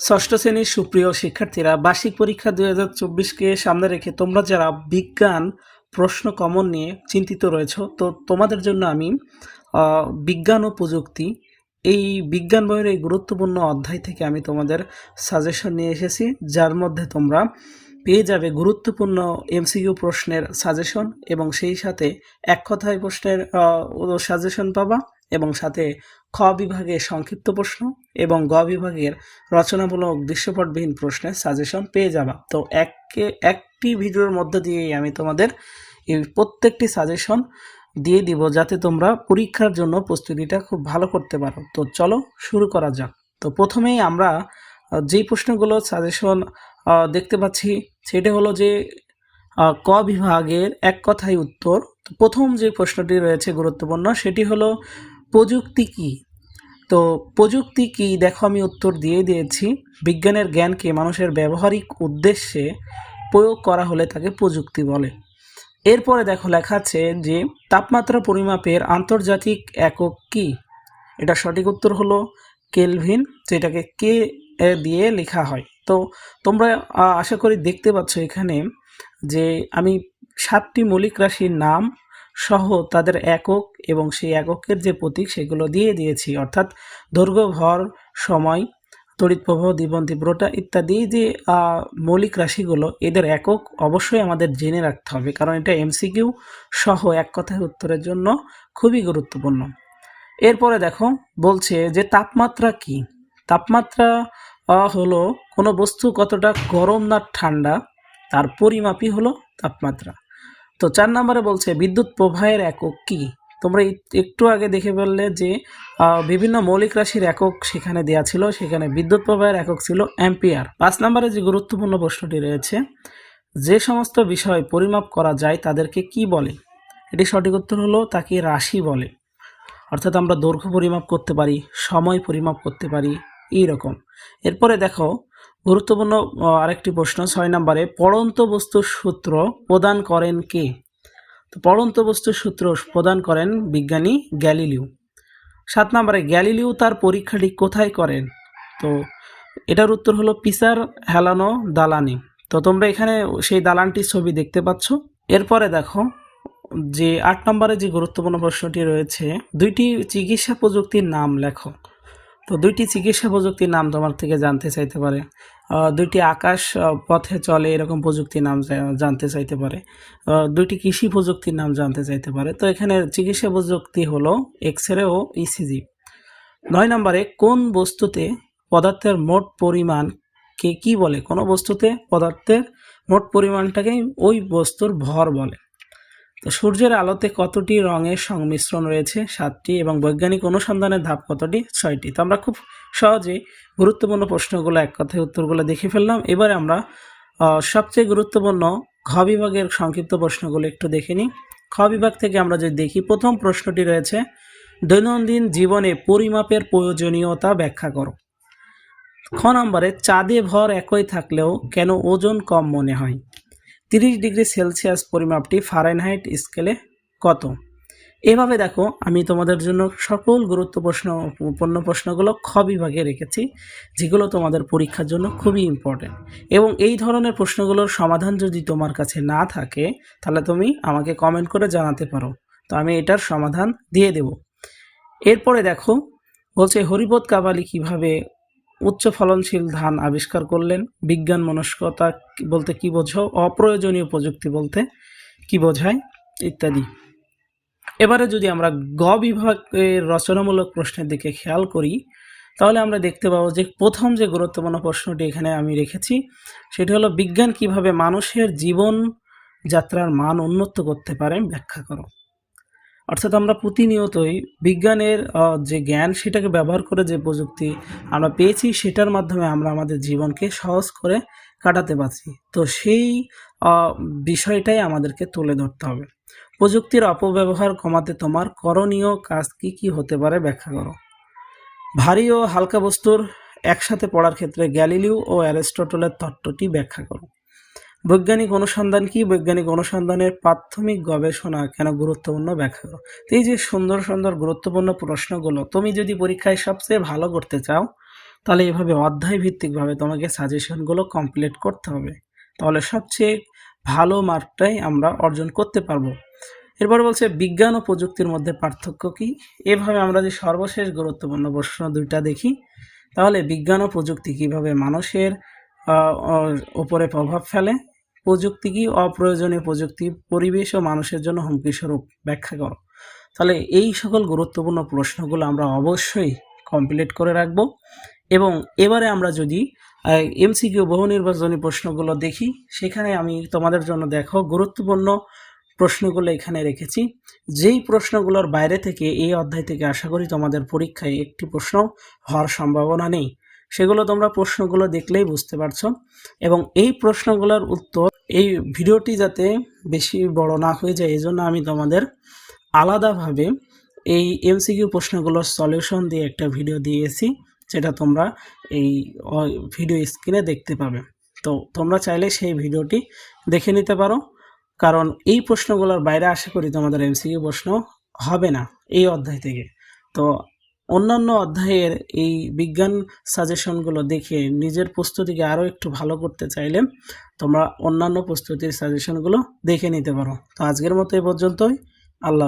ষষ্ঠ শ্রেণির সুপ্রিয় শিক্ষার্থীরা বার্ষিক পরীক্ষা দুই হাজার চব্বিশকে সামনে রেখে তোমরা যারা বিজ্ঞান, প্রশ্ন, কমন নিয়ে চিন্তিত রয়েছ, তো তোমাদের জন্য আমি বিজ্ঞান ও প্রযুক্তি, এই বিজ্ঞান বইয়ের এই গুরুত্বপূর্ণ অধ্যায় থেকে আমি তোমাদের সাজেশন নিয়ে এসেছি, যার মধ্যে তোমরা পেয়ে যাবে গুরুত্বপূর্ণ এমসিকিউ প্রশ্নের সাজেশন এবং সেই সাথে এক কথায় প্রশ্নের সাজেশন পাবা। এবং সাথে খ বিভাগের সংক্ষিপ্ত প্রশ্ন এবং গ বিভাগের রচনামূলক দৃশ্যপটবিহীন প্রশ্নের সাজেশন পেয়ে যাবা। তো একে, একটি ভিডিওর মধ্য দিয়েই আমি তোমাদের এই প্রত্যেকটি সাজেশন দিয়ে দিব যাতে তোমরা পরীক্ষার জন্য প্রস্তুতিটা খুব ভালো করতে পারো। তো চলো শুরু করা যাক। তো প্রথমেই আমরা যেই প্রশ্নগুলো সাজেশন দেখতে পাচ্ছি সেটা হলো যে ক বিভাগের এক কথায় উত্তর। প্রথম যে প্রশ্নটি রয়েছে গুরুত্বপূর্ণ সেটি হলো প্রযুক্তি কি? তো প্রযুক্তি কি? দেখো, আমি উত্তর দিয়ে দিয়েছি। বিজ্ঞানের জ্ঞানকে মানুষের ব্যবহারিক উদ্দেশ্যে প্রয়োগ করা হলে তাকে প্রযুক্তি বলে। এরপরে দেখো, লেখা আছে যে, তাপমাত্রা পরিমাপের আন্তর্জাতিক একক কি? এটা সঠিক উত্তর হলো কেলভিন, যেটাকে কে দিয়ে লেখা হয়। তো তোমরা আশা করি দেখতে পাচ্ছ এখানে যে, আমি সাতটি মৌলিক রাশির নাম সহ তাদের একক এবং সেই এককের যে প্রতীক সেগুলো দিয়ে দিয়েছি, অর্থাৎ দৈর্ঘ্য, ভর, সময়, তড়িৎ দিবন তীব্রতা ইত্যাদি যে মৌলিক রাশিগুলো, এদের একক অবশ্যই আমাদের জেনে রাখতে হবে, কারণ এটা এমসিকিউ সহ এক কথায় উত্তরের জন্য খুবই গুরুত্বপূর্ণ। এরপরে দেখো, বলছে যে তাপমাত্রা কি? তাপমাত্রা হলো কোনো বস্তু কতটা গরম না ঠান্ডা, তার পরিমাপই হলো তাপমাত্রা। তো চার নম্বরে বলছে, বিদ্যুৎ প্রবাহের একক কি? তোমরা একটু আগে দেখে বললে যে বিভিন্ন মৌলিক রাশির একক সেখানে দেয়া ছিল, সেখানে বিদ্যুৎ প্রবাহের একক ছিল অ্যাম্পিয়ার। পাঁচ নম্বরে যে গুরুত্বপূর্ণ প্রশ্নটি রয়েছে, যে সমস্ত বিষয় পরিমাপ করা যায় তাদেরকে কি বলে? এটি সঠিক উত্তর হলো, তাকে রাশি বলে। অর্থাৎ আমরা দৈর্ঘ্য পরিমাপ করতে পারি, সময় পরিমাপ করতে পারি, এই রকম। এরপরে দেখো গুরুত্বপূর্ণ আরেকটি প্রশ্ন, ছয় নম্বরে, পড়ন্ত বস্তুর সূত্র প্রদান করেন কে? তো পড়ন্ত বস্তুর সূত্র প্রদান করেন বিজ্ঞানী গ্যালিলিও সাত নম্বরে গ্যালিলিও তার পরীক্ষাটি কোথায় করেন? তো এটার উত্তর হলো পিসার হেলানো দালানে। তো তোমরা এখানে সেই দালানটির ছবি দেখতে পাচ্ছ। এরপরে দেখো যে আট নম্বরে যে গুরুত্বপূর্ণ প্রশ্নটি রয়েছে, দুইটি চিকিৎসা প্রযুক্তির নাম লেখো। তো দুইটি চিকিৎসা প্রযুক্তির নাম তোমার থেকে জানতে চাইতে পারে। দুইটি আকাশ পথে চলে এরকম প্রযুক্তির নাম জানতে চাইতে পারে। দুইটি কৃষি প্রযুক্তির নাম জানতে চাইতে পারে। তো এখানে চিকিৎসা প্রযুক্তি হলো এক্স রে ও ইসিজি নয় নম্বরে, কোন বস্তুতে পদার্থের মোট পরিমাণ কে, কি বলে? কোনো বস্তুতে পদার্থের মোট পরিমাণটাকেই ওই বস্তুর ভর বলে। তো সূর্যের আলোতে কতটি রঙের সংমিশ্রণ রয়েছে? সাতটি এবং বৈজ্ঞানিক অনুসন্ধানের ধাপ কতটি? ছয়টি। তো আমরা খুব সহজে গুরুত্বপূর্ণ প্রশ্নগুলো এক কথায় উত্তরগুলো দেখে ফেললাম। এবারে আমরা সবচেয়ে গুরুত্বপূর্ণ ঘ বিভাগের সংক্ষিপ্ত প্রশ্নগুলো একটু দেখে নিই। খ বিভাগ থেকে আমরা যদি দেখি, প্রথম প্রশ্নটি রয়েছে, দৈনন্দিন জীবনে পরিমাপের প্রয়োজনীয়তা ব্যাখ্যা করো। খ নম্বরে, চাঁদে ভর একই থাকলেও কেন ওজন কম মনে হয়? তিরিশ ডিগ্রি সেলসিয়াস পরিমাপটি ফারেনহাইট স্কেলে কত? এভাবে দেখো, আমি তোমাদের জন্য সকল গুরুত্ব প্রশ্ন পূর্ণ প্রশ্নগুলো খ বিভাগে রেখেছি, যেগুলো তোমাদের পরীক্ষার জন্য খুবই ইম্পর্টেন্ট এবং এই ধরনের প্রশ্নগুলোর সমাধান যদি তোমার কাছে না থাকে, তাহলে তুমি আমাকে কমেন্ট করে জানাতে পারো। তো আমি এটার সমাধান দিয়ে দেব। এরপরে দেখো, বলছে হরিপদ কাবালি কীভাবে উচ্চ ফলনশীল ধান আবিষ্কার করলেন। বিজ্ঞান মনস্কতা বলতে কি বোঝো? অপ্রয়োজনীয় প্রযুক্তি বলতে কি বোঝায়? ইত্যাদি। এবারে যদি আমরা গ বিভাগের রচনামূলক প্রশ্নের দিকে খেয়াল করি, তাহলে আমরা দেখতে পাবো যে প্রথম যে গুরুত্বপূর্ণ প্রশ্নটি এখানে আমি রেখেছি, সেটি হলো বিজ্ঞান কীভাবে মানুষের জীবন যাত্রার মান উন্নত করতে পারে? ব্যাখ্যা করো। অর্থাৎ আমরা প্রতিনিয়তই বিজ্ঞানের যে জ্ঞান সেটাকে ব্যবহার করে যে প্রযুক্তি আমরা পেয়েছি সেটার মাধ্যমে আমরা আমাদের জীবনকে সহজ করে কাটাতে পারছি। তো সেই বিষয়টাই আমাদেরকে তুলে ধরতে হবে। প্রযুক্তির অপব্যবহার কমাতে তোমার করণীয় কাজ কি কি হতে পারে ব্যাখ্যা করো। ভারী ও হালকা বস্তুর একসাথে পড়ার ক্ষেত্রে গ্যালিলিও ও অ্যারিস্টটলের তত্ত্বটি ব্যাখ্যা করো। বৈজ্ঞানিক অনুসন্ধান কি? বৈজ্ঞানিক অনুসন্ধানের প্রাথমিক গবেষণা কেন গুরুত্বপূর্ণ ব্যাখ্যা? করো এই যে সুন্দর সুন্দর গুরুত্বপূর্ণ প্রশ্নগুলো, তুমি যদি পরীক্ষায় সবচেয়ে ভালো করতে চাও, তাহলে এভাবে অধ্যায় ভিত্তিকভাবে তোমাকে সাজেশনগুলো কমপ্লিট করতে হবে। তাহলে সবচেয়ে ভালো মার্কটাই আমরা অর্জন করতে পারব। এরপর বলছে, বিজ্ঞান ও প্রযুক্তির মধ্যে পার্থক্য কি? এভাবে আমরা যে সর্বশেষ গুরুত্বপূর্ণ প্রশ্ন দুইটা দেখি, তাহলে বিজ্ঞান ও প্রযুক্তি কীভাবে মানুষের উপরে প্রভাব ফেলে প্রযুক্তি কি অপ্রয়োজনীয় প্রযুক্তি? পরিবেশ ও মানুষের জন্য হুমকি স্বরূপ। ব্যাখ্যা করো। তাহলে এই সকল গুরুত্বপূর্ণ প্রশ্নগুলো আমরা অবশ্যই কমপ্লিট করে রাখব এবং এবারে আমরা যদি এমসিকিউ বহু নির্বাচনী প্রশ্নগুলো দেখি, সেখানে আমি তোমাদের জন্য দেখো গুরুত্বপূর্ণ প্রশ্নগুলো এখানে রেখেছি। যেই প্রশ্নগুলোর বাইরে থেকে এই অধ্যায় থেকে আশা করি তোমাদের পরীক্ষায় একটি প্রশ্ন হওয়ার সম্ভাবনা নেই। সেগুলো তোমরা প্রশ্নগুলো দেখলেই বুঝতে পারছ এবং এই প্রশ্নগুলোর উত্তর এই ভিডিওটি যাতে বেশি বড় না হয়ে যায়, এই জন্য আমি তোমাদের আলাদাভাবে এই এমসিকিউ প্রশ্নগুলোর সলিউশন দিয়ে একটা ভিডিও দিয়েছি, যেটা তোমরা এই ভিডিও স্ক্রিনে দেখতে পাবে। তো তোমরা চাইলে সেই ভিডিওটি দেখে নিতে পারো, কারণ এই প্রশ্নগুলোর বাইরে আশা করি তোমাদের এমসিকিউ প্রশ্ন হবে না, এই অধ্যায় থেকে। তো অন্যান্য অধ্যায়ের এই বিজ্ঞান সাজেশনগুলো দেখে নিজের প্রস্তুতিকে আরও একটু ভালো করতে চাইলে তোমরা অন্যান্য প্রস্তুতির সাজেশনগুলো দেখে নিতে পারো। তো আজকের মতো এই পর্যন্তই। আল্লাহ